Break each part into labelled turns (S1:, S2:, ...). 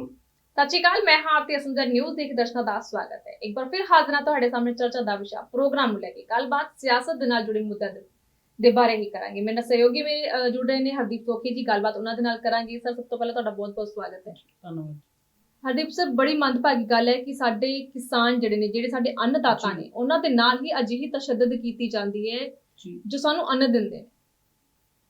S1: ਸਤਿ ਸ਼੍ਰੀ ਅਕਾਲ ਮੈਂ ਹਾਂ ਆਰਤੀ ਅਸੰਜਰ ਨਿਊਜ਼ ਦੇਖ ਦਰਸ਼ਕਾਂ ਦਾ ਸਵਾਗਤ ਹੈ। ਇੱਕ ਵਾਰ ਫਿਰ ਹਾਜ਼ਰ ਹਾਂ ਤੁਹਾਡੇ ਸਾਹਮਣੇ ਚਰਚਾ ਦਾ ਵਿਸ਼ਾ ਪ੍ਰੋਗਰਾਮ ਨੂੰ ਲੈ ਕੇ। ਗੱਲਬਾਤ ਸਿਆਸਤ ਦੇ ਨਾਲ ਜੁੜੇ ਮੁੱਦਿਆਂ ਦੇ- ਦੇ ਬਾਰੇ ਹੀ ਕਰਾਂਗੇ। ਮੇਰੇ ਸਹਿਯੋਗੀ ਮੇਰੇ ਜੁੜ ਰਹੇ ਨੇ ਹਰਦੀਪ ਸੋਖੀ ਜੀ। ਗੱਲਬਾਤ ਉਹਨਾਂ ਦੇ ਨਾਲ ਕਰਾਂਗੇ। ਸਰ ਸਭ ਤੋਂ ਪਹਿਲਾਂ ਤੁਹਾਡਾ ਬਹੁਤ ਬਹੁਤ ਸਵਾਗਤ ਹੈ।
S2: ਧੰਨਵਾਦ।
S1: ਹਰਦੀਪ ਸਰ ਬੜੀ ਮੰਦਭਾਗੀ ਗੱਲ ਹੈ ਕਿ ਸਾਡੇ ਕਿਸਾਨ ਜਿਹੜੇ ਨੇ ਜਿਹੜੇ ਸਾਡੇ ਅੰਨਦਾਤਾ। ਨੇ ਉਹਨਾਂ ਦੇ ਨਾਲ ਹੀ ਅਜਿਹੀ ਤਸ਼ੱਦਦ ਕੀਤੀ ਜਾਂਦੀ ਹੈ
S2: ਜੀ।
S1: ਜੋ ਸਾਨੂੰ ਅੰਨ ਦਿੰਦੇ ਨੇ।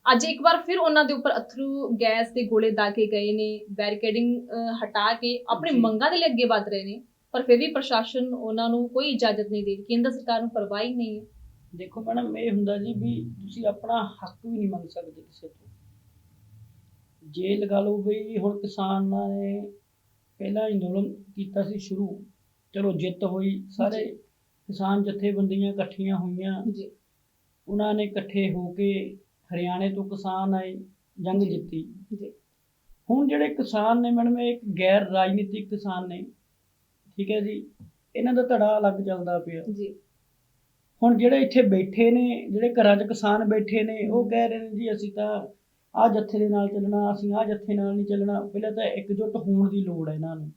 S1: ਅੱਜ ਇੱਕ ਵਾਰ ਫਿਰ ਉਹਨਾਂ ਦੇ ਉੱਪਰ ਅਥਰੂ ਗੈਸ ਦੇ ਗੋਲੇ ਦਾਗੇ ਗਏ ਨੇ ਬੈਰੀਕੇਡਿੰਗ ਹਟਾ ਕੇ ਆਪਣੀ। ਮੰਗਾਂ ਦੇ ਲਈ ਅੱਗੇ ਵਧ ਰਹੇ ਨੇ ਪਰ ਫਿਰ ਵੀ ਪ੍ਰਸ਼ਾਸਨ ਉਹਨਾਂ ਨੂੰ ਕੋਈ ਇਜਾਜ਼ਤ ਨਹੀਂ ਦੇ ਰਹੀ ਕੇਂਦਰ ਸਰਕਾਰ ਨੂੰ ਪਰਵਾਹ ਹੀ ਨਹੀਂ ਹੈ
S2: ਦੇਖੋ ਮੈਡਮ ਇਹ ਹੁੰਦਾ ਜੀ ਵੀ ਤੁਸੀਂ ਆਪਣਾ ਹੱਕ ਵੀ ਨਹੀਂ ਮੰਗ ਸਕਦੇ ਕਿਸੇ ਤੋਂ ਜੇ ਲਗਾ ਲਓ ਵੀ ਹੁਣ ਕਿਸਾਨਾਂ ਨੇ ਪਹਿਲਾਂ ਅੰਦੋਲਨ ਕੀਤਾ ਸੀ ਸ਼ੁਰੂ ਚਲੋ ਜਿੱਤ ਹੋਈ ਸਾਰੇ। ਕਿਸਾਨ ਜਥੇਬੰਦੀਆਂ ਇਕੱਠੀਆਂ ਹੋਈਆਂ
S1: ਜੀ
S2: ਉਹਨਾਂ ਨੇ ਇਕੱਠੇ ਹੋ ਕੇ ਹਰਿਆਣੇ ਤੋਂ ਕਿਸਾਨ ਆਏ ਜੰਗ। ਜਿੱਤੀ।
S1: ਜੀ।
S2: ਹੁਣ ਜਿਹੜੇ ਕਿਸਾਨ ਨੇ ਮੈਡਮ ਇਹ ਇੱਕ ਗੈਰ ਰਾਜਨੀਤਿਕ ਕਿਸਾਨ ਨੇ। ਠੀਕ ਹੈ ਜੀ? ਇਹਨਾਂ ਦਾ ਧੜਾ ਅਲੱਗ ਚੱਲਦਾ ਪਿਆ।
S1: ਜੀ।
S2: ਹੁਣ ਜਿਹੜੇ ਇੱਥੇ ਬੈਠੇ ਨੇ ਜਿਹੜੇ ਘਰਾਂ 'ਚ ਕਿਸਾਨ ਬੈਠੇ ਨੇ ਉਹ ਕਹਿ ਰਹੇ ਨੇ ਜੀ ਅਸੀਂ ਤਾਂ ਆਹ ਜੱਥੇ ਦੇ ਨਾਲ ਚੱਲਣਾ ਅਸੀਂ ਆਹ ਜੱਥੇ ਨਾਲ ਨਹੀਂ ਚੱਲਣਾ। ਪਹਿਲਾਂ ਤਾਂ ਇਕਜੁੱਟ ਹੋਣ ਦੀ ਲੋੜ ਹੈ ਇਹਨਾਂ ਨੂੰ।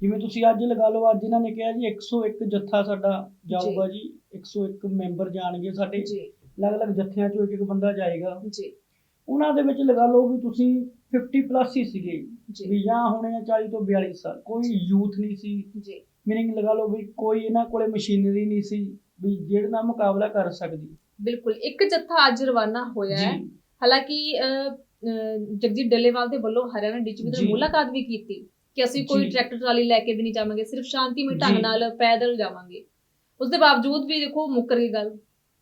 S2: ਜਿਵੇਂ ਤੁਸੀਂ ਅੱਜ ਲਗਾ ਲਓ ਅੱਜ ਇਹਨਾਂ ਨੇ ਕਿਹਾ ਜੀ 101 ਜੱਥਾ ਸਾਡਾ ਜਾਊਗਾ ਜੀ 101 ਮੈਂਬਰ ਜਾਣਗੇ ਸਾਡੇ।
S1: ਜੀ।
S2: ਅਲੱਗ-ਅਲੱਗ ਜੱਥਿਆਂ 'ਚੋਂ ਇੱਕ ਇੱਕ ਬੰਦਾ ਜਾਏਗਾ।
S1: ਜੀ।
S2: ਉਹਨਾਂ ਦੇ ਵਿੱਚ ਲਗਾ ਲਓ ਵੀ ਤੁਸੀਂ 50 ਪਲੱਸ ਹੀ ਸੀਗੇ। ਵੀ ਜਾਂ ਹੋਣੇ ਆ 40 ਤੋਂ 42 ਸਾਲ। ਕੋਈ ਯੂਥ ਨਹੀਂ ਸੀ।
S1: ਜੀ।
S2: ਮੀਨਿੰਗ ਲਗਾ ਲਓ ਵੀ ਕੋਈ ਇਹਨਾਂ ਕੋਲੇ ਮਸ਼ੀਨਰੀ ਨਹੀਂ ਸੀ ਵੀ ਜਿਹੜੇ ਨਾਲ ਮੁਕਾਬਲਾ ਕਰ ਸਕਦੀ।
S1: ਬਿਲਕੁਲ। ਇੱਕ ਜੱਥਾ ਅੱਜ ਰਵਾਨਾ ਹੋਇਆ ਹੈ। ਹਾਲਾਂਕਿ ਜਗਜੀਤ ਡੱਲੇਵਾਲ ਦੇ ਵੱਲੋਂ ਹਰਿਆਣਾ
S2: ਜੀ।
S1: ਦੀ ਮੁਲਾਕਾਤ ਵੀ ਕੀਤੀ ਕਿ ਅਸੀਂ ਕੋਈ। ਟਰੈਕਟਰ ਟਰਾਲੀ ਲੈ ਕੇ ਵੀ ਨਹੀਂ ਜਾਵਾਂਗੇ। ਸਿਰਫ ਸ਼ਾਂਤੀਮਈ ਢੰਗ। ਨਾਲ ਪੈਦਲ ਜਾਵਾਂਗੇ। ਉਸ ਦੇ ਬਾਵਜੂਦ ਵੀ ਦੇਖੋ ਮੁੱਕਰ ਗਈ ਗੱਲ।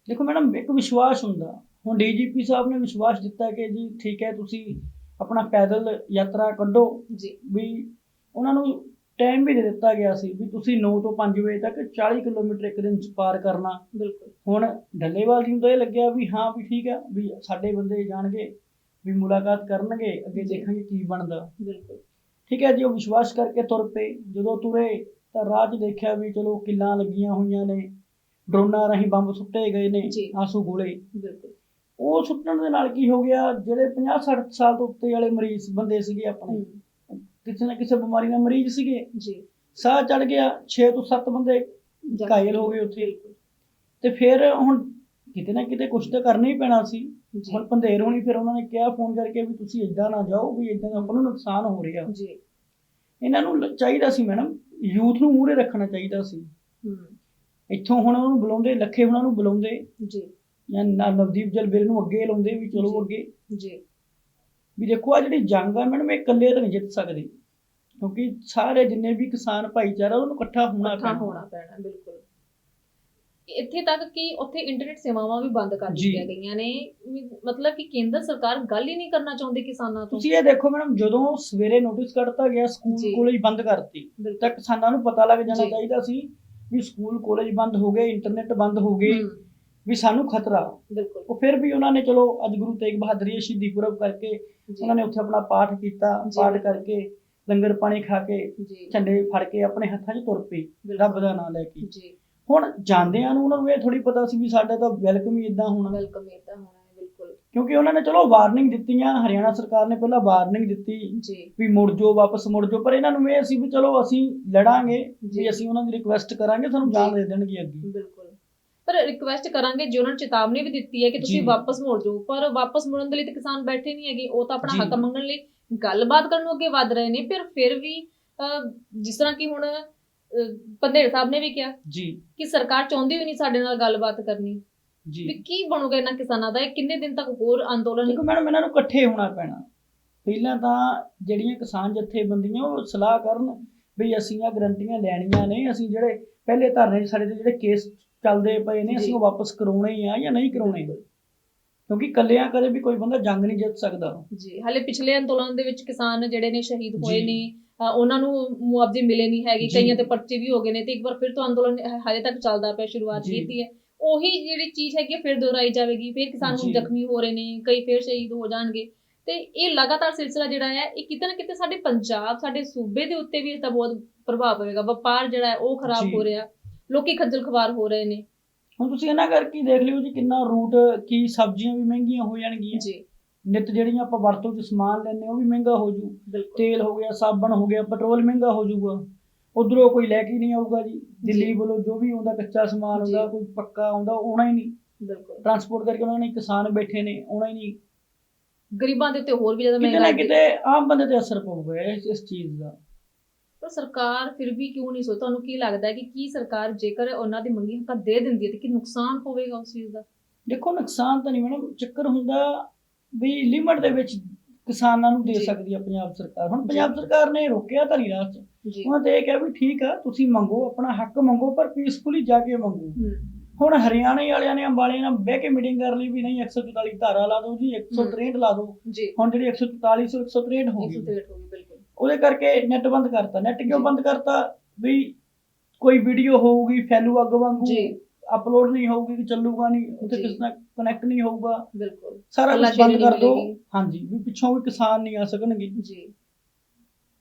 S2: ਦੇਖੋ ਮੈਡਮ ਇੱਕ ਵਿਸ਼ਵਾਸ ਹੁੰਦਾ। ਹੁਣ ਡੀਜੀਪੀ ਸਾਹਿਬ ਨੇ ਵਿਸ਼ਵਾਸ ਦਿੱਤਾ ਕਿ ਜੀ ਠੀਕ ਹੈ ਤੁਸੀਂ ਆਪਣਾ ਪੈਦਲ ਯਾਤਰਾ ਕੱਢੋ।
S1: ਜੀ।
S2: ਵੀ ਉਹਨਾਂ ਨੂੰ ਟਾਈਮ ਵੀ ਦੇ ਦਿੱਤਾ ਗਿਆ ਸੀ ਵੀ ਤੁਸੀਂ 9 ਤੋਂ 5 ਵਜੇ ਤੱਕ 40 ਕਿਲੋਮੀਟਰ ਇੱਕ ਦਿਨ ਚ ਪਾਰ ਕਰਨਾ।
S1: ਬਿਲਕੁਲ।
S2: ਹੁਣ ਢੱਲੇਵਾਲ ਜੀ ਨੂੰ ਤਾਂ ਇਹ ਲੱਗਿਆ ਵੀ ਹਾਂ ਵੀ ਠੀਕ ਹੈ ਵੀ ਸਾਡੇ ਬੰਦੇ ਜਾਣਗੇ ਵੀ ਮੁਲਾਕਾਤ ਕਰਨਗੇ ਅੱਗੇ। ਦੇਖਾਂਗੇ ਕੀ ਬਣਦਾ।
S1: ਬਿਲਕੁਲ।
S2: ਠੀਕ ਹੈ ਜੀ ਉਹ ਵਿਸ਼ਵਾਸ ਕਰਕੇ ਤੁਰ ਪਏ। ਜਦੋਂ ਤੁਰੇ ਤਾਂ ਰਾਹ 'ਚ ਦੇਖਿਆ ਵੀ ਚਲੋ ਕਿੱਲਾਂ ਲੱਗੀਆਂ ਹੋਈਆਂ ਨੇ। ਡਰੋਨਾਂ ਰਾਹੀਂ ਬੰਬ ਸੁੱਟੇ ਗਏ ਨੇ
S1: ਜੀ।
S2: ਆਂਸੂ ਗੋਲੇ।
S1: ਬਿਲਕੁਲ।
S2: ਉਹ ਸੁੱਟਣ ਦੇ ਨਾਲ ਕੀ ਹੋ ਗਿਆ? ਜਿਹੜੇ 50 60 ਸਾਲ ਤੋਂ ਉੱਤੇ ਵਾਲੇ ਮਰੀਜ਼ ਬੰਦੇ ਸੀਗੇ ਆਪਣੇ
S1: ਹਮ,
S2: ਕਿਸੇ ਨਾ ਕਿਸੇ ਬਿਮਾਰੀ ਨਾਲ ਮਰੀਜ਼ ਸੀਗੇ।
S1: ਜੀ।
S2: ਸਾਹ ਚੜ ਗਿਆ 6 ਤੋਂ 7 ਬੰਦੇ। ਘਾਇਲ ਹੋ ਗਏ ਉੱਥੇ।
S1: ਬਿਲਕੁਲ।
S2: ਤੇ ਫਿਰ ਹੁਣ ਕਿਤੇ ਨਾ ਕਿਤੇ ਕੁਝ ਤਾਂ ਕਰਨਾ ਹੀ ਪੈਣਾ ਸੀ।
S1: ਜੀ।
S2: ਹੁਣ ਪੰਧੇਰ ਹੋਣੀ ਫਿਰ ਉਹਨਾਂ ਨੇ ਕਿਹਾ ਫੋਨ ਕਰਕੇ ਵੀ ਤੁਸੀਂ ਇਦਾਂ ਨਾ ਜਾਓ ਵੀ ਇਦਾਂ ਦਾ ਆਪਾਂ ਨੂੰ ਨੁਕਸਾਨ ਹੋ ਰਿਹਾ।
S1: ਜੀ।
S2: ਇਹਨਾਂ ਨੂੰ ਲ- ਚਾਹੀਦਾ ਸੀ ਮੈਡਮ ਯੂਥ ਨੂੰ ਮੂਹਰੇ ਰੱਖਣਾ ਚਾਹੀਦਾ ਸੀ।
S1: ਹਮ,
S2: ਇੱਥੋਂ ਹੁਣ ਉਹਨੂੰ ਬੁਲਾਉਂਦੇ ਲੱਖੇ ਉਹਨਾਂ ਨੂੰ ਬੁਲਾਉਂਦੇ।
S1: ਜੀ।
S2: ਜਾਂ ਨਵਦੀਪ ਜਲਬੇਰ ਨੂੰ ਅੱਗੇ ਲਾਉਂਦੇ ਵੀ ਚਲੋ। ਅੱਗੇ।
S1: ਜੀ।
S2: ਵੀ ਦੇਖੋ ਆ ਜਿਹੜੀ ਜੰਗ ਆ ਮੈਡਮ ਇਹ ਇਕੱਲੇ ਤਾਂ ਨਹੀਂ ਜਿੱਤ ਸਕਦੇ। ਕਿਉਂਕਿ ਸਾਰੇ ਜਿੰਨੇ ਵੀ ਕਿਸਾਨ ਭਾਈਚਾਰਾ ਉਹਨੂੰ ਇਕੱਠਾ ਹੋਣਾ
S1: ਇਕੱਠਾ
S2: ਪੈਣਾ।
S1: ਹੋਣਾ ਪੈਣਾ ਬਿਲਕੁਲ। ਇੱਥੇ ਤੱਕ ਕਿ ਉੱਥੇ ਇੰਟਰਨੈਟ ਸੇਵਾਵਾਂ ਵੀ ਬੰਦ ਕਰ। ਦਿੱਤੀਆਂ ਗਈਆਂ ਨੇ। ਮਤਲਬ ਕਿ ਕੇਂਦਰ ਸਰਕਾਰ ਗੱਲ ਹੀ ਨਹੀਂ ਕਰਨਾ ਚਾਹੁੰਦੀ ਕਿਸਾਨਾਂ ਤੋਂ।
S2: ਤੁਸੀਂ ਇਹ ਦੇਖੋ ਮੈਡਮ ਜਦੋਂ ਸਵੇਰੇ ਨੋਟਿਸ ਕੱਢਤਾ ਗਿਆ ਸਕੂਲ
S1: ਜੀ।
S2: ਕਾਲਜ ਬੰਦ ਕਰਤੀ ਤਾਂ ਕਿਸਾਨਾਂ ਨੂੰ ਪਤਾ ਲੱਗ ਜਾਣਾ। ਚਾਹੀਦਾ ਸੀ ਵੀ ਸਕੂਲ ਕਾਲਜ ਬੰਦ ਹੋ ਗਏ ਇੰਟਰਨੈਟ ਬੰਦ ਹੋ ਗਏ ਵੀ ਸਾਨੂੰ ਖਤਰਾ।
S1: ਬਿਲਕੁਲ।
S2: ਉਹ ਫਿਰ ਵੀ ਉਹਨਾਂ ਨੇ ਚਲੋ ਅੱਜ ਗੁਰੂ ਤੇਗ ਬਹਾਦਰ ਜੀ ਸ਼ਹੀਦੀ ਪੁਰਬ ਕਰਕੇ ਉਹਨਾਂ ਨੇ ਉੱਥੇ ਆਪਣਾ ਪਾਠ ਕੀਤਾ। ਪਾਠ ਕਰਕੇ ਲੰਗਰ ਪਾਣੀ ਖਾ ਕੇ ਝੰਡੇ ਫੜ ਕੇ ਆਪਣੇ ਹੱਥਾਂ 'ਚ ਤੁਰ ਪਏ ਰੱਬ ਦਾ ਨਾਮ ਲੈ ਕੇ।
S1: ਜੀ।
S2: ਹੁਣ ਜਾਂਦਿਆਂ ਨੂੰ ਉਹਨਾਂ ਨੂੰ ਇਹ ਥੋੜੀ ਪਤਾ ਸੀ ਵੀ ਸਾਡਾ ਤਾਂ ਵੈਲਕਮ ਹੀ ਇਦਾਂ ਹੋਣਾ।
S1: ਵੈਲਕਮ ਇਦਾਂ ਹੋਣਾ।
S2: ਕਿਉਂਕਿ ਉਹਨਾਂ ਨੇ ਚਲੋ ਵਾਰਨਿੰਗ ਦਿੱਤੀਆਂ ਹਰਿਆਣਾ ਸਰਕਾਰ ਨੇ ਪਹਿਲਾਂ ਵਾਰਨਿੰਗ ਦਿੱਤੀ
S1: ਜੀ
S2: ਵੀ ਮੁੜ ਜਾਓ ਵਾਪਸ ਮੁੜ ਜਾਓ ਪਰ ਇਹਨਾਂ ਨੂੰ ਇਹ ਸੀ ਵੀ ਚਲੋ ਅਸੀਂ ਲੜਾਂਗੇ। ਵੀ ਅਸੀਂ ਉਹਨਾਂ ਦੀ ਰਿਕੁਐਸਟ ਕਰਾਂਗੇ ਸਾਨੂੰ ਜਾਣ ਦੇ ਦੇਣਗੇ ਅੱਗੇ
S1: ਬਿਲਕੁਲ ਪਰ ਰਿਕੁਐਸਟ ਕਰਾਂਗੇ ਜੇ ਉਹਨਾਂ ਨੇ ਚੇਤਾਵਨੀ ਵੀ ਦਿੱਤੀ ਹੈ ਕਿ ਤੁਸੀਂ। ਵਾਪਸ ਮੁੜ ਜਾਓ ਪਰ ਵਾਪਸ ਮੁੜਨ ਦੇ ਲਈ ਤਾਂ ਕਿਸਾਨ ਬੈਠੇ ਨਹੀਂ ਹੈਗੇ ਉਹ ਤਾਂ ਆਪਣਾ। ਹੱਕ ਮੰਗਣ ਲਈ ਗੱਲਬਾਤ ਕਰਨ ਨੂੰ ਅੱਗੇ ਵਧ ਰਹੇ ਨੇ ਪਰ ਫਿਰ ਵੀ ਜਿਸ ਤਰ੍ਹਾਂ ਕਿ ਹੁਣ ਪੰਧੇਰ ਸਾਹਿਬ ਨੇ ਵੀ ਕਿਹਾ
S2: ਜੀ
S1: ਕਿ ਸਰਕਾਰ ਚਾਹੁੰਦੀ ਵੀ ਨਹੀਂ ਸਾਡੇ ਨਾਲ ਗੱਲਬਾਤ ਕਰਨੀ ਵੀ
S2: ਜੀ
S1: ਕੀ ਬਣੂਗਾ ਇਹਨਾਂ ਕਿਸਾਨਾਂ ਦਾ ਇਹ ਕਿੰਨੇ ਦਿਨ ਤੱਕ ਹੋਰ ਅੰਦੋਲਨ
S2: ਦੇਖੋ ਮੈਡਮ ਇਹਨਾਂ ਨੂੰ ਇਕੱਠੇ ਹੋਣਾ ਪੈਣਾ ਪਹਿਲਾਂ ਤਾਂ ਜਿਹੜੀਆਂ ਕਿਸਾਨ ਜਥੇਬੰਦੀਆਂ ਉਹ ਸਲਾਹ ਕਰਨ ਵੀ ਅਸੀਂ ਆ ਗਰੰਟੀਆਂ ਲੈਣੀਆਂ ਨੇ ਅਸੀਂ ਜਿਹੜੇ ਪਹਿਲੇ ਧਰਨੇ 'ਚ ਸਾਡੇ ਤੇ ਜਿਹੜੇ ਕੇਸ ਚੱਲਦੇ ਪਏ ਨੇ। ਅਸੀਂ ਉਹ ਵਾਪਸ ਕਰਾਉਣੇ ਆ ਜਾਂ ਨਹੀਂ ਕਰਾਉਣੇ ਕਿਉਂਕਿ ਕੱਲਿਆਂ ਕਦੇ ਵੀ ਕੋਈ ਬੰਦਾ ਜੰਗ ਨਹੀਂ ਜਿੱਤ ਸਕਦਾ
S1: ਜੀ ਹਾਲੇ ਪਿਛਲੇ ਅੰਦੋਲਨ ਦੇ ਵਿੱਚ ਕਿਸਾਨ ਜਿਹੜੇ ਨੇ ਸ਼ਹੀਦ ਹੋਏ
S2: ਜੀ।
S1: ਨੇ ਅ, ਉਹਨਾਂ ਨੂੰ ਮੁਆਵਜ਼ੇ ਮਿਲੇ ਨਹੀਂ ਹੈਗੇ
S2: ਜੀ।
S1: ਕਈਆਂ ਤੇ ਪਰਚੇ ਵੀ ਹੋ ਗਏ ਨੇ ਤੇ ਇੱਕ ਵਾਰ ਫਿਰ ਤੋਂ ਅੰਦੋਲਨ ਹ- ਹਾਲੇ ਤੱਕ ਚੱਲਦਾ ਪਿਆ ਸ਼ੁਰੂਆਤ
S2: ਜੀ।
S1: ਕੀਤੀ ਹੈ ਉਹੀ ਜਿਹੜੀ ਚੀਜ਼ ਹੈਗੀ ਹੈ, ਫਿਰ ਦੁਹਰਾਈ ਜਾਵੇਗੀ ਫਿਰ ਕਿਸਾਨ ਹੁਣ
S2: ਜੀ।
S1: ਜ਼ਖਮੀ ਹੋ ਰਹੇ ਨੇ ਕਈ ਫਿਰ ਸ਼ਹੀਦ ਹੋ ਜਾਣਗੇ। ਤੇ ਇਹ ਲਗਾਤਾਰ ਸਿਲਸਿਲਾ ਜਿਹੜਾ ਹੈ ਇਹ ਕਿਤੇ ਨਾ ਕਿਤੇ ਸਾਡੇ ਪੰਜਾਬ ਸਾਡੇ ਸੂਬੇ ਦੇ ਉੱਤੇ ਵੀ ਇਸਦਾ ਬਹੁਤ ਪ੍ਰਭਾਵ ਪਵੇਗਾ। ਵਪਾਰ ਜਿਹੜਾ ਹੈ ਉਹ ਖਰਾਬ
S2: ਜੀ।
S1: ਹੋ ਰਿਹਾ। ਲੋਕੀ ਖੱਜਲ ਖਵਾਰ ਹੋ ਰਹੇ ਨੇ।
S2: ਹੁਣ ਤੁਸੀਂ ਇਹਨਾਂ ਕਰਕੇ ਹੀ ਦੇਖ ਲਿਓ ਜੀ ਕਿੰਨਾ ਰੂਟ ਕੀ ਸਬਜ਼ੀਆਂ ਵੀ ਮਹਿੰਗੀਆਂ ਹੋ ਜਾਣਗੀਆਂ।
S1: ਜੀ।
S2: ਨਿਤ ਜਿਹੜੀਆਂ ਆਪਾਂ ਵਰਤੋਂ 'ਚ ਸਮਾਨ ਲੈਂਦੇ ਉਹ ਵੀ ਮਹਿੰਗਾ ਹੋ ਜੂ।
S1: ਬਿਲਕੁਲ।
S2: ਤੇਲ ਹੋ ਗਿਆ ਸਾਬਣ ਹੋ ਗਿਆ ਪੈਟਰੋਲ ਮਹਿੰਗਾ ਹੋ ਜਾਊਗਾ ਉਧਰੋਂ ਕੋਈ ਲੈ ਕੇ ਨਹੀਂ ਆਊਗਾ ਜੀ। ਦਿੱਲੀ ਵੱਲੋਂ ਜੋ ਵੀ ਆਉਂਦਾ ਕੱਚਾ ਸਮਾਨ ਆਉਂਦਾ। ਕੋਈ ਪੱਕਾ ਆਉਂਦਾ ਆਉਣਾ ਹੀ ਨਹੀਂ।
S1: ਬਿਲਕੁਲ।
S2: ਟਰਾਂਸਪੋਰਟ ਕਰਕੇ ਉਹਨਾਂ ਨੇ ਕਿਸਾਨ ਬੈਠੇ ਨੇ ਆਉਣਾ ਹੀ ਨਹੀਂ।
S1: ਗਰੀਬਾਂ ਦੇ ਉੱਤੇ ਹੋਰ ਵੀ ਜ਼ਿਆਦਾ ਮਹਿੰਗਾਈ
S2: ਕਿਤੇ ਆਮ ਬੰਦੇ ਤੇ ਅਸਰ ਪਊਗਾ ਇਸ ਇਸ ਚੀਜ਼ ਦਾ।
S1: ਪਰ ਸਰਕਾਰ ਫਿਰ ਵੀ ਕਿਉਂ ਨਹੀਂ ਸੋ ਤੁਹਾਨੂੰ ਕੀ ਲੱਗਦਾ ਹੈ ਕਿ ਕੀ ਸਰਕਾਰ ਜੇਕਰ ਉਹਨਾਂ ਦੀ ਮੰਗੀ ਹੱਕਾਂ ਦੇ ਦਿੰਦੀ ਹੈ ਤੇ ਕੀ ਨੁਕਸਾਨ ਹੋਵੇਗਾ ਉਸ ਚੀਜ਼ ਦਾ?
S2: ਦੇਖੋ ਨੁਕਸਾਨ ਤਾਂ ਨਹੀਂ ਮੈਡਮ ਚੱਕਰ ਹੁੰਦਾ ਵੀ ਲਿਮਟ ਦੇ ਵਿੱਚ ਕਿਸਾਨਾਂ ਨੂੰ ਦੇ। ਸਕਦੀ ਹੈ ਪੰਜਾਬ ਸਰਕਾਰ। ਹੁਣ। ਪੰਜਾਬ ਸਰਕਾਰ ਨੇ ਰੋਕਿਆ ਤਾਂ ਨਹੀਂ ਰਾਹ 'ਚ।
S1: ਜੀ।
S2: ਉਹਨਾਂ ਤੇ ਇਹ ਕਿਹਾ ਵੀ ਠੀਕ ਆ ਤੁਸੀਂ ਮੰਗੋ ਆਪਣਾ ਹੱਕ ਮੰਗੋ ਪਰ ਪੀਸਫੁਲੀ ਜਾ ਕੇ ਮੰਗੋ। ਹੁਣ ਹਰਿਆਣੇ ਵਾਲਿਆਂ ਨੇ ਅੰਬਾਲੇ ਨਾਲ ਬਹਿ ਕੇ ਮੀਟਿੰਗ ਕਰ ਲਈ ਵੀ ਨਹੀਂ 144 ਧਾਰਾ ਲਾ ਦਿਓ ਜੀ 163 ਲਾ ਦਿਓ। ਹੁਣ ਜਿਹੜੀ 144 ਸੌ 163 ਹੋ ਗਈ।
S1: 163 ਹੋ ਗਈ ਬਿਲਕੁਲ।
S2: ਉਹਦੇ ਕਰਕੇ ਨੈਟ ਬੰਦ ਕਰਤਾ। ਨੈਟ ਕਿਉਂ। ਬੰਦ ਕਰਤਾ? ਵੀ ਕੋਈ ਵੀਡੀਓ ਹੋਊਗੀ ਫੈਲੂ ਅੱਗ ਵਾਂਗੂ।
S1: ਜੀ।
S2: ਅਪਲੋਡ ਨਹੀਂ ਹੋਊਗੀ ਕਿ ਚੱਲੂਗਾ ਨਹੀਂ ਉੱਥੇ। ਕਿਸੇ ਨਾਲ ਕਨੈਕਟ ਨਹੀਂ ਹੋਊਗਾ
S1: ਬਿਲਕੁਲ
S2: ਸਾਰਾ ਕੁਝ ਬੰਦ ਕਰ
S1: ਮਿਲੇਗੀ।
S2: ਹਾਂਜੀ ਵੀ ਪਿੱਛੋਂ ਵੀ ਕਿਸਾਨ ਨਹੀਂ ਆ ਸਕਣਗੇ
S1: ਜੀ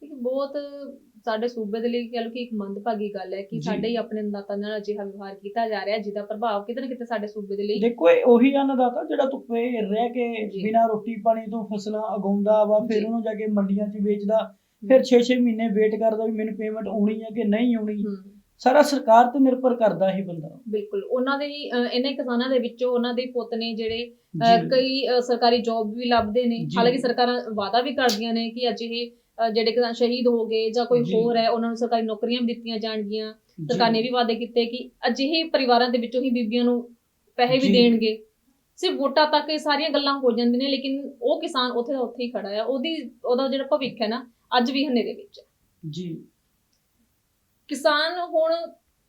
S1: ਇੱਕ ਬਹੁਤ ਸਾਡੇ ਸੂਬੇ ਦੇ ਲਈ ਕਹਿ ਲਓ ਕਿ ਇੱਕ ਮੰਦਭਾਗੀ ਗੱਲ ਹੈ ਕਿ। ਸਾਡੇ ਹੀ ਆਪਣੇ ਅੰਦਾਤਾ ਨਾਲ ਅਜਿਹਾ ਵਿਵਹਾਰ ਕੀਤਾ ਜਾ ਰਿਹਾ ਜਿਹਦਾ ਪ੍ਰਭਾਵ ਕਿਤੇ ਨਾ ਕਿਤੇ ਸਾਡੇ ਸੂਬੇ ਦੇ ਲਈ
S2: ਦੇਖੋ ਇਹ ਉਹੀ ਅੰਨਦਾਤਾ ਜਿਹੜਾ ਧੁੱਪੇ ਰਹਿ ਕੇ। ਬਿਨਾਂ ਰੋਟੀ ਪਾਣੀ ਤੋਂ ਫਸਲਾਂ ਉਗਾਉਂਦਾ ਵਾ ਫਿਰ। ਉਹਨੂੰ ਜਾ ਕੇ ਮੰਡੀਆਂ 'ਚ ਵੇਚਦਾ ਫਿਰ 6-6 ਮਹੀਨੇ ਵੇਟ ਕਰਦਾ ਵੀ ਮੈਨੂੰ ਪੇਮੈਂਟ ਆਉਣੀ ਹੈ ਕਿ ਨਹੀਂ ਆਉਣੀ ਸਾਰਾ ਸਰਕਾਰ ਤੇ ਨਿਰਭਰ ਕਰਦਾ ਇਹ ਬੰਦਾ
S1: ਬਿਲਕੁਲ ਉਹਨਾਂ ਦੇ ਹੀ, ਅਹ, ਇਹਨਾਂ ਕਿਸਾਨਾਂ ਦੇ ਵਿੱਚੋਂ ਉਹਨਾਂ ਦੇ ਪੁੱਤ ਨੇ ਜਿਹੜੇ ਅਹ,
S2: ਜੀ।
S1: ਕਈ ਅਹ, ਸਰਕਾਰੀ ਜੌਬ ਵੀ ਲੱਭਦੇ ਨੇ
S2: ਜੀ।
S1: ਹਾਲਾਂਕਿ ਸਰਕਾਰਾਂ ਵਾਅਦਾ ਵੀ ਕਰਦੀਆਂ ਨੇ ਕਿ ਅਜਿਹੇ ਅਹ, ਜਿਹੜੇ ਕਿਸਾਨ ਸ਼ਹੀਦ ਹੋ ਗਏ ਜਾਂ ਕੋਈ
S2: ਜੀ।
S1: ਹੋਰ ਹੈ ਉਹਨਾਂ ਨੂੰ ਸਰਕਾਰੀ ਨੌਕਰੀਆਂ ਵੀ ਦਿੱਤੀਆਂ ਜਾਣਗੀਆਂ। ਸਰਕਾਰ ਨੇ ਵੀ ਵਾਅਦੇ ਕੀਤੇ ਕਿ ਅਜਿਹੇ ਪਰਿਵਾਰਾਂ ਦੇ ਵਿੱਚੋਂ ਹੀ ਬੀਬੀਆਂ ਨੂੰ ਪੈਸੇ ਵੀ
S2: ਜੀ।
S1: ਦੇਣਗੇ ਸਿਰਫ ਵੋਟਾਂ ਤੱਕ ਇਹ ਸਾਰੀਆਂ ਗੱਲਾਂ ਹੋ ਜਾਂਦੀਆਂ ਨੇ ਲੇਕਿਨ ਉਹ ਕਿਸਾਨ ਉੱਥੇ ਦਾ ਉੱਥੇ ਹੀ ਖੜਾ ਹੈ ਉਹਦੀ ਉਹਦਾ ਜਿਹੜਾ ਭਵਿੱਖ ਹੈ ਨਾ ਅੱਜ ਵੀ ਹਨੇਰੇ ਵਿੱਚ ਹੈ
S2: ਜੀ
S1: ਕਿਸਾਨ ਹੁਣ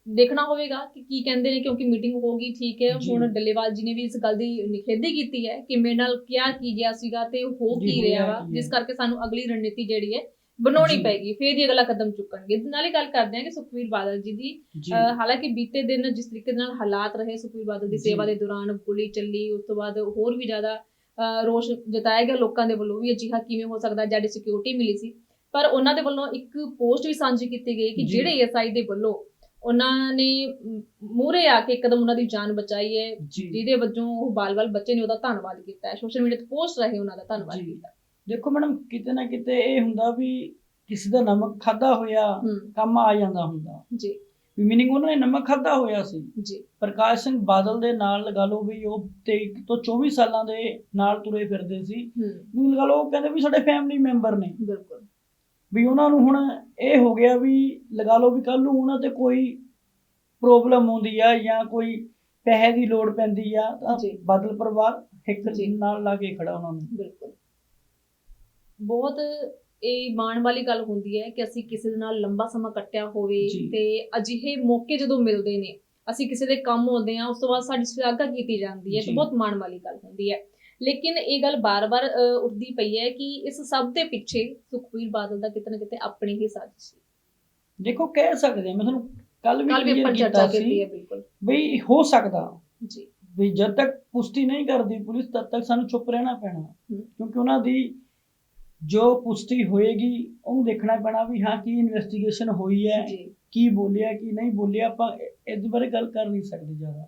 S1: ਦੇਖਣਾ ਹੋਵੇਗਾ ਕਿ ਕੀ ਕਹਿੰਦੇ ਨੇ ਕਿਉਂਕਿ ਮੀਟਿੰਗ ਹੋ ਗਈ ਠੀਕ ਹੈ। ਹੁਣ ਡੱਲੇਵਾਲ ਜੀ ਨੇ ਵੀ ਇਸ ਗੱਲ ਦੀ ਨਿਖੇਧੀ ਕੀਤੀ ਹੈ ਕਿ ਮੇਰੇ ਨਾਲ ਕਿਆ ਕੀ ਗਿਆ ਸੀਗਾ ਤੇ ਹੋ ਕੀ ਰਿਹਾ ਵਾ
S2: ਹੈ।
S1: ਜਿਸ ਕਰਕੇ ਸਾਨੂੰ ਅਗਲੀ ਰਣਨੀਤੀ ਜਿਹੜੀ ਹੈ ਬਣਾਉਣੀ। ਪੈਗੀ ਫੇਰ ਹੀ ਅਗਲਾ ਕਦਮ ਚੁੱਕਣਗੇ ਨਾਲੇ ਗੱਲ ਕਰਦੇ ਹਾਂ ਕਿ ਸੁਖਵੀਰ ਬਾਦਲ ਜੀ ਦੀ ਹਾਲਾਂਕਿ ਬੀਤੇ ਦਿਨ ਜਿਸ ਤਰੀਕੇ ਨਾਲ ਹਾਲਾਤ ਰਹੇ ਸੁਖਵੀਰ ਬਾਦਲ ਦੀ। ਸੇਵਾ ਦੇ ਦੌਰਾਨ ਗੋਲੀ ਚੱਲੀ ਉਸ ਤੋਂ ਬਾਅਦ ਹੋਰ ਵੀ ਜ਼ਿਆਦਾ ਰੋਸ਼ ਜਤਾਇਆ ਗਿਆ ਲੋਕਾਂ ਦੇ ਵੱਲੋਂ ਵੀ ਅਜਿਹਾ ਕਿਵੇਂ ਹੋ ਸਕਦਾ ਜਿਹੜੀ ਸਿਕਿਉਰਿਟੀ ਮਿਲੀ ਸੀ ਪਰ ਉਹਨਾਂ ਦੇ ਵੱਲੋਂ ਇੱਕ ਪੋਸਟ ਵੀ ਸਾਂਝੀ ਕੀਤੀ ਗਈ ਕਿ। ਜਿਹੜੇ ਐਸਆਈ ਦੇ ਵੱਲੋਂ ਉਹਨਾਂ ਨੇ ਮੂਰੇ ਆ ਕੇ ਇੱਕਦਮ ਉਹਨਾਂ ਦੀ ਜਾਨ ਬਚਾਈ ਹੈ ਜਿਹਦੇ ਵਜੋਂ ਉਹ ਬਾਲ-ਬਾਲ ਬੱਚੇ ਨੇ ਉਹਦਾ ਧੰਨਵਾਦ ਕੀਤਾ ਹੈ। ਸੋਸ਼ਲ ਮੀਡੀਆ ਤੇ ਪੋਸਟ ਰਹੇ ਉਹਨਾਂ ਦਾ ਧੰਨਵਾਦ। ਕੀਤਾ।
S2: ਦੇਖੋ ਮੈਡਮ ਕਿਤੇ ਨਾ ਕਿਤੇ ਇਹ ਹੁੰਦਾ ਵੀ ਕਿਸੇ ਦਾ ਨਮਕ ਖਾਦਾ ਹੋਇਆ ਕੰਮ ਆ ਜਾਂਦਾ ਹੁੰਦਾ।
S1: ਜੀ।
S2: ਵੀ ਮੀਨਿੰਗ ਉਹਨਾਂ ਨੇ ਨਮਕ ਖਾਦਾ ਹੋਇਆ ਸੀ।
S1: ਜੀ।
S2: ਪ੍ਰਕਾਸ਼ ਸਿੰਘ ਬਾਦਲ ਦੇ ਨਾਲ ਲਗਾ ਲਓ ਵੀ ਉਹ 23 ਤੋਂ 24 ਸਾਲਾਂ ਦੇ ਨਾਲ ਤੁਰੇ ਫਿਰਦੇ ਸੀ। ਵੀ ਲਗਾ ਲਓ ਉਹ ਕਹਿੰਦੇ ਵੀ ਸਾਡੇ ਫੈਮਿਲੀ ਮੈਂਬਰ ਨੇ।
S1: ਬਿਲਕੁਲ।
S2: ਵੀ ਉਹਨਾਂ ਨੂੰ ਹੁਣ ਇਹ ਹੋ ਗਿਆ ਵੀ ਲਗਾ ਲਓ ਵੀ ਕੱਲ ਨੂੰ ਉਹਨਾਂ ਤੇ ਕੋਈ ਪ੍ਰੋਬਲਮ ਆਉਂਦੀ ਆ ਜਾਂ ਕੋਈ ਪੈਸੇ ਦੀ ਲੋੜ ਪੈਂਦੀ ਆ ਤਾਂ। ਬਾਦਲ ਪਰਿਵਾਰ ਇੱਕ। ਨਾਲ ਲਾ ਕੇ ਖੜਾ ਉਹਨਾਂ ਨੂੰ
S1: ਬਿਲਕੁਲ ਬਹੁਤ ਇਹ ਮਾਣ ਵਾਲੀ ਗੱਲ ਹੁੰਦੀ ਹੈ ਕਿ ਅਸੀਂ ਕਿਸੇ ਦੇ ਨਾਲ ਲੰਬਾ ਸਮਾਂ ਕੱਟਿਆ ਹੋਵੇ। ਤੇ ਅਜਿਹੇ ਮੌਕੇ ਜਦੋਂ ਮਿਲਦੇ ਨੇ ਅਸੀਂ ਕਿਸੇ ਦੇ ਕੰਮ ਆਉਂਦੇ ਆ ਉਸ ਤੋਂ ਬਾਅਦ ਸਾਡੀ ਸ਼ਲਾਘਾ ਕੀਤੀ ਜਾਂਦੀ ਹੈ ਤੇ। ਬਹੁਤ ਮਾਣ ਵਾਲੀ ਗੱਲ ਹੁੰਦੀ ਹੈ ਲੇਕਿਨ ਇਹ ਗੱਲ ਬਾਰ-ਬਾਰ ਉੱਠਦੀ ਪਈ ਹੈ ਕਿ ਇਸ ਸਭ ਦੇ ਪਿੱਛੇ ਸੁਖਬੀਰ ਬਾਦਲ ਦਾ ਕਿਤੇ ਨਾ ਕਿਤੇ ਆਪਣੀ ਹੀ ਸਾਜ਼ਿਸ਼ ਸੀ।
S2: ਦੇਖੋ ਕਹਿ ਸਕਦੇ ਆ ਮੈਂ ਤੁਹਾਨੂੰ ਕੱਲ ਵੀ
S1: ਕੱਲ ਵੀ ਆਪਾਂ ਚਰਚਾ ਕੀਤੀ ਹੈ ਬਿਲਕੁਲ।
S2: ਵੀ ਹੋ ਸਕਦਾ।
S1: ਜੀ।
S2: ਵੀ ਜਦ ਤੱਕ ਪੁਸ਼ਟੀ ਨਹੀਂ ਕਰਦੀ ਪੁਲਿਸ ਤਦ ਤੱਕ ਸਾਨੂੰ ਚੁੱਪ ਰਹਿਣਾ ਪੈਣਾ। ਕਿਉਂਕਿ ਉਹਨਾਂ ਦੀ ਜੋ ਪੁਸ਼ਟੀ ਹੋਏਗੀ ਉਹਨੂੰ ਦੇਖਣਾ ਪੈਣਾ ਵੀ ਹਾਂ ਕੀ ਇਨਵੈਸਟੀਗੇਸ਼ਨ ਹੋਈ ਹੈ ਕੀ ਬੋਲਿਆ ਕੀ ਨਹੀਂ ਬੋਲਿਆ ਆਪਾਂ ਇਹਦੇ ਬਾਰੇ ਗੱਲ ਕਰ ਨਹੀਂ ਸਕਦੇ ਜ਼ਿਆਦਾ।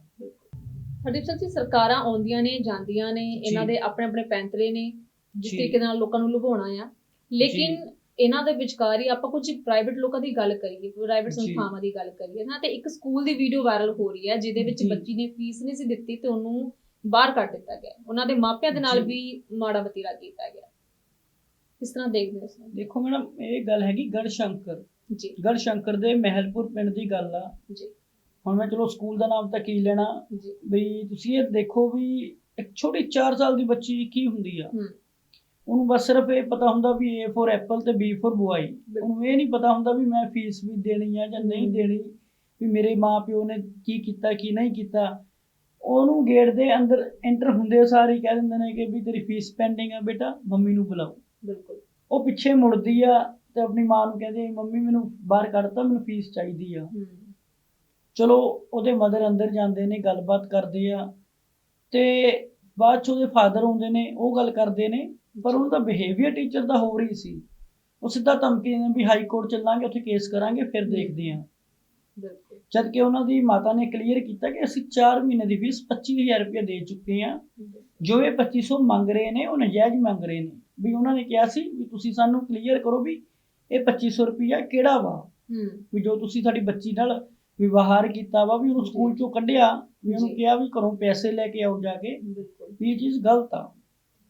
S1: ਹਰਦੀਪ ਸਿੰਘ ਜੀ ਸਰਕਾਰਾਂ ਆਉਂਦੀਆਂ ਨੇ ਜਾਂਦੀਆਂ ਨੇ ਇਹਨਾਂ। ਦੇ ਆਪਣੇ ਆਪਣੇ ਪੈਂਤਰੇ ਨੇ ਜਿਸ। ਤਰੀਕੇ ਨਾਲ ਲੋਕਾਂ ਨੂੰ ਲੁਭਾਉਣਾ ਆ ਲੇਕਿਨ ਇਹਨਾਂ ਦੇ ਵਿਚਕਾਰ ਹੀ ਆਪਾਂ ਕੁਝ ਪ੍ਰਾਈਵੇਟ ਲੋਕਾਂ ਦੀ ਗੱਲ ਕਰੀਏ ਪ੍ਰਾਈਵੇਟ। ਸੰਸਥਾਵਾਂ ਦੀ ਗੱਲ ਕਰੀਏ ਨਾ ਤੇ ਇੱਕ ਸਕੂਲ ਦੀ ਵੀਡੀਓ ਵਾਇਰਲ ਹੋ ਰਹੀ ਹੈ ਜਿਹਦੇ ਵਿੱਚ। ਬੱਚੀ ਨੇ ਫੀਸ ਨਹੀਂ ਸੀ ਦਿੱਤੀ ਤੇ ਉਹਨੂੰ ਬਾਹਰ ਕੱਢ ਦਿੱਤਾ ਗਿਆ ਉਹਨਾਂ ਦੇ ਮਾਪਿਆਂ ਦੇ ਨਾਲ। ਵੀ ਮਾੜਾ ਵਤੀਰਾ ਕੀਤਾ ਗਿਆ ਕਿਸ ਤਰ੍ਹਾਂ ਦੇਖਦੇ ਹੋ ਨੂੰ
S2: ਦੇਖੋ ਮੈਡਮ ਇਹ ਗੱਲ ਹੈਗੀ ਗੜਸ਼ੰਕਰ
S1: ਜੀ
S2: ਗੜਸ਼ੰਕਰ ਦੇ ਮਹਿਲਪੁਰ ਪਿੰਡ ਦੀ ਗੱਲ ਆ
S1: ਜੀ
S2: ਹੁਣ ਮੈਂ ਚਲੋ ਸਕੂਲ ਦਾ ਨਾਮ ਤਾਂ ਕੀ ਲੈਣਾ? ਵੀ ਤੁਸੀਂ ਇਹ ਦੇਖੋ ਵੀ ਇੱਕ ਛੋਟੀ 4 ਸਾਲ ਦੀ ਬੱਚੀ ਕੀ ਹੁੰਦੀ ਆ? ਉਹਨੂੰ ਬਸ ਸਿਰਫ ਇਹ ਪਤਾ ਹੁੰਦਾ ਵੀ A ਫॉर ਐਪਲ ਤੇ B ਫॉर ਬੁਆਈ ਉਹਨੂੰ ਇਹ ਨਹੀਂ ਪਤਾ ਹੁੰਦਾ ਵੀ ਮੈਂ ਫੀਸ ਵੀ ਦੇਣੀ ਆ ਜਾਂ ਨਹੀਂ। ਦੇਣੀ ਵੀ ਮੇਰੇ ਮਾਪਿਓ ਨੇ ਕੀ ਕੀਤਾ ਕੀ ਨਹੀਂ ਕੀਤਾ। ਉਹਨੂੰ ਗੇਟ ਦੇ ਅੰਦਰ ਐਂਟਰ ਹੁੰਦੇ ਸਾਰ ਹੀ ਕਹਿ ਦਿੰਦੇ ਨੇ ਕਿ ਵੀ ਤੇਰੀ ਫੀਸ ਪੈਂਡਿੰਗ ਆ ਬੇਟਾ ਮੰਮੀ ਨੂੰ ਬੁਲਾਓ।
S1: ਬਿਲਕੁਲ।
S2: ਉਹ ਪਿੱਛੇ ਮੁੜਦੀ ਆ ਤੇ ਆਪਣੀ ਮਾਂ ਨੂੰ ਕਹਿੰਦੀ ਮੰਮੀ ਮੈਨੂੰ ਬਾਹਰ ਕੱਢਤਾ ਮੈਨੂੰ ਫੀਸ ਚਾਹੀਦੀ ਆ। ਚਲੋ ਉਹਦੇ ਮਦਰ ਅੰਦਰ ਜਾਂਦੇ ਨੇ ਗੱਲਬਾਤ ਕਰਦੇ ਆ ਤੇ ਬਾਅਦ ਚ ਉਹਦੇ ਫਾਦਰ ਆਉਂਦੇ ਨੇ ਉਹ ਗੱਲ ਕਰਦੇ ਨੇ ਪਰ ਉਹਨਾਂ ਦਾ ਬਿਹੇਵੀਅਰ ਟੀਚਰ ਦਾ ਹੀ ਸੀ। ਉਹ ਸਿੱਧਾ ਧਮਕੀ ਦਿੰਦੇ ਵੀ ਹਾਈ ਕੋਰਟ ਚੱਲਾਂਗੇ ਉੱਥੇ ਕੇਸ ਕਰਾਂਗੇ ਫਿਰ ਦੇਖਦੇ ਆ
S1: ਬਿਲਕੁਲ।
S2: ਜਦ ਕਿ ਉਹਨਾਂ ਦੀ ਮਾਤਾ ਨੇ ਕਲੀਅਰ ਕੀਤਾ ਕਿ ਅਸੀਂ 4 ਮਹੀਨੇ ਦੀ ਫੀਸ 25000 ਰੁਪਏ ਦੇ ਚੁੱਕੇ ਹਾਂ। ਜੋ ਇਹ 2500 ਮੰਗ ਰਹੇ ਨੇ ਉਹ ਨਜਾਇਜ਼ ਮੰਗ ਰਹੇ ਨੇ। ਵੀ ਉਹਨਾਂ ਨੇ ਕਿਹਾ ਸੀ ਵੀ ਤੁਸੀਂ ਸਾਨੂੰ ਕਲੀਅਰ ਕਰੋ ਵੀ ਇਹ 2500 ਰੁਪਇਆ ਕਿਹੜਾ ਵਾ? ਵੀ ਜੋ ਤੁਸੀਂ ਸਾਡੀ ਬੱਚੀ ਨਾਲ ਵਿਵਹਾਰ ਕੀਤਾ ਵਾ ਵੀ ਉਹਨੂੰ
S1: ਜੀ।
S2: ਸਕੂਲ ਚੋਂ ਕੱਢਿਆ ਵੀ ਉਹਨੂੰ
S1: ਜੀ।
S2: ਕਿਹਾ ਵੀ ਘਰੋਂ ਪੈਸੇ ਲੈ ਕੇ ਆਓ ਜਾ ਕੇ। ਵੀ ਇਹ ਚੀਜ਼ ਗਲਤ ਆ।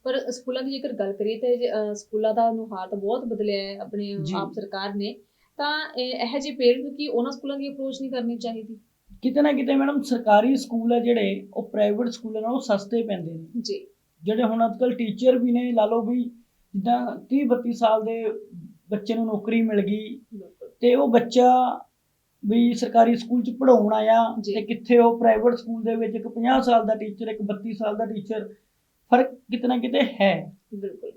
S1: ਪਰ ਸਕੂਲਾਂ ਦੀ ਜੇਕਰ ਗੱਲ ਕਰੀਏ ਤੇ ਜੇ, ਸਕੂਲਾਂ ਦਾ ਨੁਹਾਰ ਤਾਂ ਬਹੁਤ ਬਦਲਿਆ ਹੈ ਆਪਣੇ
S2: ਜੀ।
S1: ਆਪ ਸਰਕਾਰ ਨੇ ਤਾਂ ਇਹ ਇਹੋ ਜਿਹੇ ਪੇਰੈਂਟਸ ਕੀ ਉਹਨਾਂ ਸਕੂਲਾਂ ਦੀ ਅਪਰੋਚ ਨਹੀਂ ਕਰਨੀ ਚਾਹੀਦੀ?
S2: ਕਿਤੇ ਨਾ ਕਿਤੇ ਮੈਡਮ ਸਰਕਾਰੀ ਸਕੂਲ ਆ ਜਿਹੜੇ ਉਹ ਪ੍ਰਾਈਵੇਟ ਸਕੂਲਾਂ ਨਾਲੋਂ ਸਸਤੇ ਪੈਂਦੇ ਨੇ।
S1: ਜੀ।
S2: ਜਿਹੜੇ ਹੁਣ ਅੱਜਕੱਲ ਟੀਚਰ ਵੀ ਨੇ ਲਾ ਲਓ ਵੀ ਜਿੱਦਾਂ 30 32 ਸਾਲ ਦੇ ਬੱਚੇ ਨੂੰ ਨੌਕਰੀ ਮਿਲ ਗਈ ਤੇ ਉਹ ਬੱਚਾ ਵੀ ਸਰਕਾਰੀ ਸਕੂਲ ਚ ਪੜਾਉਣ
S1: ਜੀ।
S2: ਤੇ ਕਿੱਥੇ ਉਹ ਪ੍ਰਾਈਵੇਟ ਸਕੂਲ ਦੇ ਵਿੱਚ ਇੱਕ 50 ਸਾਲ ਦਾ ਟੀਚਰ ਇੱਕ 32 ਸਾਲ ਦਾ ਟੀਚਰ ਫ਼ਰਕ ਕਿਤੇ ਨਾ ਕਿਤੇ ਹੈ।
S1: ਬਿਲਕੁਲ।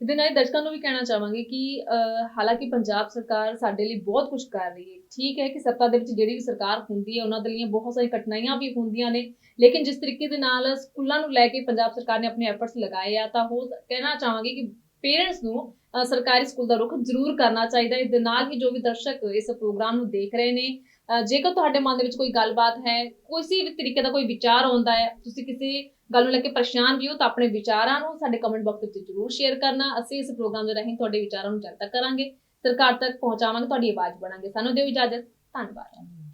S1: ਇਹਦੇ ਨਾਲ ਹੀ ਦਰਸ਼ਕਾਂ ਨੂੰ ਵੀ ਕਹਿਣਾ ਚਾਹਾਂਗੇ ਕਿ ਅਹ, ਹਾਲਾਂਕਿ ਪੰਜਾਬ ਸਰਕਾਰ ਸਾਡੇ ਲਈ ਬਹੁਤ ਕੁਝ ਕਰ ਰਹੀ ਹੈ। ਠੀਕ ਹੈ ਕਿ ਸੱਤਾ ਦੇ ਵਿੱਚ ਜਿਹੜੀ ਵੀ ਸਰਕਾਰ ਹੁੰਦੀ ਹੈ ਉਹਨਾਂ ਦੇ ਲਈ ਬਹੁਤ ਸਾਰੀਆਂ ਕਠਿਨਾਈਆਂ ਵੀ ਹੁੰਦੀਆਂ ਨੇ ਲੇਕਿਨ ਜਿਸ ਤਰੀਕੇ ਦੇ ਨਾਲ ਸਕੂਲਾਂ ਨੂੰ ਲੈ ਕੇ ਪੰਜਾਬ ਸਰਕਾਰ ਨੇ ਆਪਣੇ ਐਫਰਟਸ ਲਗਾਏ ਆ ਤਾਂ ਉਹ ਕਹਿਣਾ ਚਾਹਾਂਗੇ ਕਿ ਪੇਰੈਂਟਸ ਨੂੰ ਸਰਕਾਰੀ ਸਕੂਲ ਦਾ ਰੁਖ ਜ਼ਰੂਰ ਕਰਨਾ ਚਾਹੀਦਾ ਹੈ। ਦੇ ਨਾਲ ਹੀ ਜੋ ਵੀ ਦਰਸ਼ਕ ਇਸ ਪ੍ਰੋਗਰਾਮ ਨੂੰ ਦੇਖ ਰਹੇ ਨੇ ਜੇਕਰ ਤੁਹਾਡੇ ਮਨ ਦੇ ਵਿੱਚ ਕੋਈ ਗੱਲਬਾਤ ਹੈ ਕਿਸੇ ਵੀ ਤਰੀਕੇ ਦਾ ਕੋਈ ਵਿਚਾਰ ਆਉਂਦਾ ਹੈ, ਤੁਸੀਂ ਕਿਸੇ ਗੱਲ ਨੂੰ ਲੈ ਕੇ ਪਰੇਸ਼ਾਨ ਵੀ ਹੋ ਤਾਂ ਆਪਣੇ ਵਿਚਾਰਾਂ ਨੂੰ ਸਾਡੇ ਕਮੈਂਟ ਬਾਕਸ ਵਿੱਚ ਜ਼ਰੂਰ ਸ਼ੇਅਰ ਕਰਨਾ। ਅਸੀਂ ਇਸ ਪ੍ਰੋਗਰਾਮ ਦੇ ਰਾਹੀਂ ਤੁਹਾਡੇ ਵਿਚਾਰਾਂ ਨੂੰ ਜਨਤਕ ਕਰਾਂਗੇ। ਸਰਕਾਰ ਤੱਕ ਪਹੁੰਚਾਵਾਂਗੇ, ਤੁਹਾਡੀ ਆਵਾਜ਼ ਬਣਾਂਗੇ। ਸਾਨੂੰ ਦਿਓ ਇਜਾਜ਼ਤ। ਧੰਨਵਾਦ।